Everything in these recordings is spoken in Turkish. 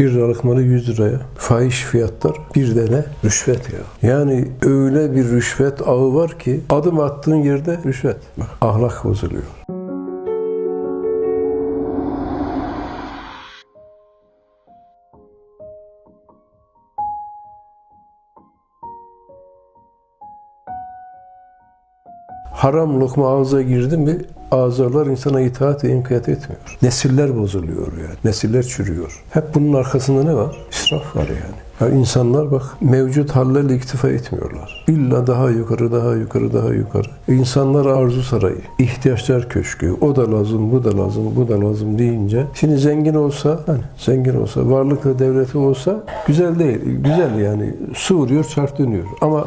Bir liralık malı 100 liraya. Fahiş fiyatlar bir tane rüşvet ya. Yani öyle bir rüşvet ağı var ki adım attığın yerde rüşvet. Bak, ahlak bozuluyor. Haram lokma ağza girdi mi azalar insana itaat ve inkiyat etmiyor. Nesiller bozuluyor yani. Nesiller çürüyor. Hep bunun arkasında ne var? İsraf var yani. Ya insanlar bak mevcut hallerle iktifa etmiyorlar. İlla daha yukarı, daha yukarı, daha yukarı. İnsanlar arzu sarayı, ihtiyaçlar köşkü, o da lazım, bu da lazım, bu da lazım deyince şimdi zengin olsa, hani zengin olsa, varlıklı devleti olsa güzel değil. Güzel yani. Su vuruyor, çark dönüyor. Ama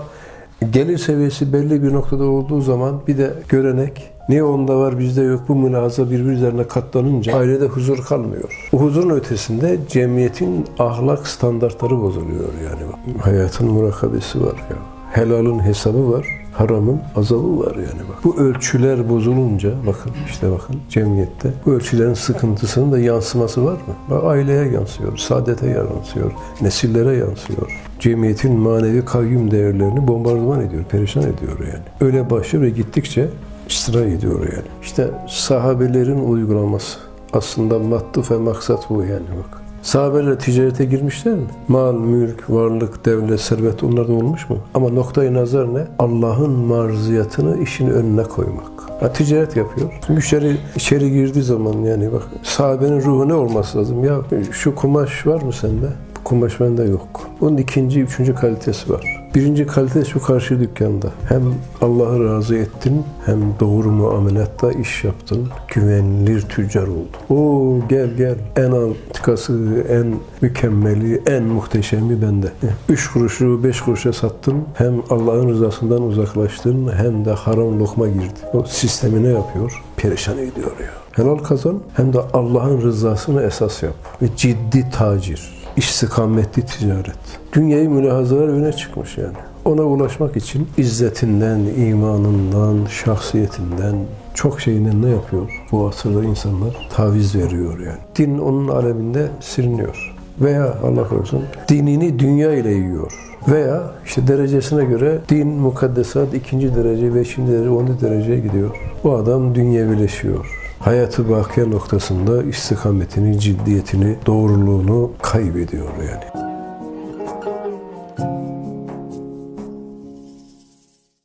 gelir seviyesi belli bir noktada olduğu zaman bir de görenek Niye onda var bizde yok bu mülahaza birbiri üzerine katlanınca ailede huzur kalmıyor. Bu huzurun ötesinde cemiyetin ahlak standartları bozuluyor yani. Hayatın murakabesi var ya. Helalın hesabı var. Haramın azabı var yani bak. Bu ölçüler bozulunca bakın işte bakın cemiyette bu ölçülerin sıkıntısının da yansıması var mı? Bak aileye yansıyor, saadete yansıyor, nesillere yansıyor. Cemiyetin manevi kayyum değerlerini bombardıman ediyor, perişan ediyor yani. Öyle başlıyor ve gittikçe istira ediyor yani. İşte sahabelerin uygulaması. Aslında mattuf ve maksat bu yani bak. Sahabeler ticarete girmişler mi? Mal, mülk, varlık, devlet, servet onlarda olmuş mu? Ama noktayı nazar ne? Allah'ın marziyatını işin önüne koymak. Ha, ticaret yapıyor. Müşteri içeri girdiği zaman yani bak sahabenin ruhu ne olması lazım? Ya şu kumaş var mı sende? Kumaş bende yok. Bunun ikinci, üçüncü kalitesi var. Birinci kalite şu karşı dükkanda. Hem Allah'ı razı ettin hem doğru muamelatta iş yaptın. Güvenilir tüccar oldun. Oo gel gel. En antikası, en mükemmeli, en muhteşemi bende. Üç kuruşu beş kuruşa sattın. Hem Allah'ın rızasından uzaklaştın hem de haram lokma girdi. O sistemi ne yapıyor? Perişan ediyor ya. Helal kazan hem de Allah'ın rızasını esas yap. Ve ciddi tacir istikametli ticaret. Dünyayı mülahazalar öne çıkmış yani. Ona ulaşmak için izzetinden, imanından, şahsiyetinden, çok şeyinden ne yapıyor? Bu asırda insanlar taviz veriyor yani. Din onun aleminde siliniyor. Veya Allah korusun dinini dünya ile yiyor. Veya işte derecesine göre din, mukaddesat ikinci derece, beşinci derece, onuncu dereceye gidiyor. Bu adam dünyevileşiyor hayatı bakiye noktasında istikametini, ciddiyetini, doğruluğunu kaybediyor yani.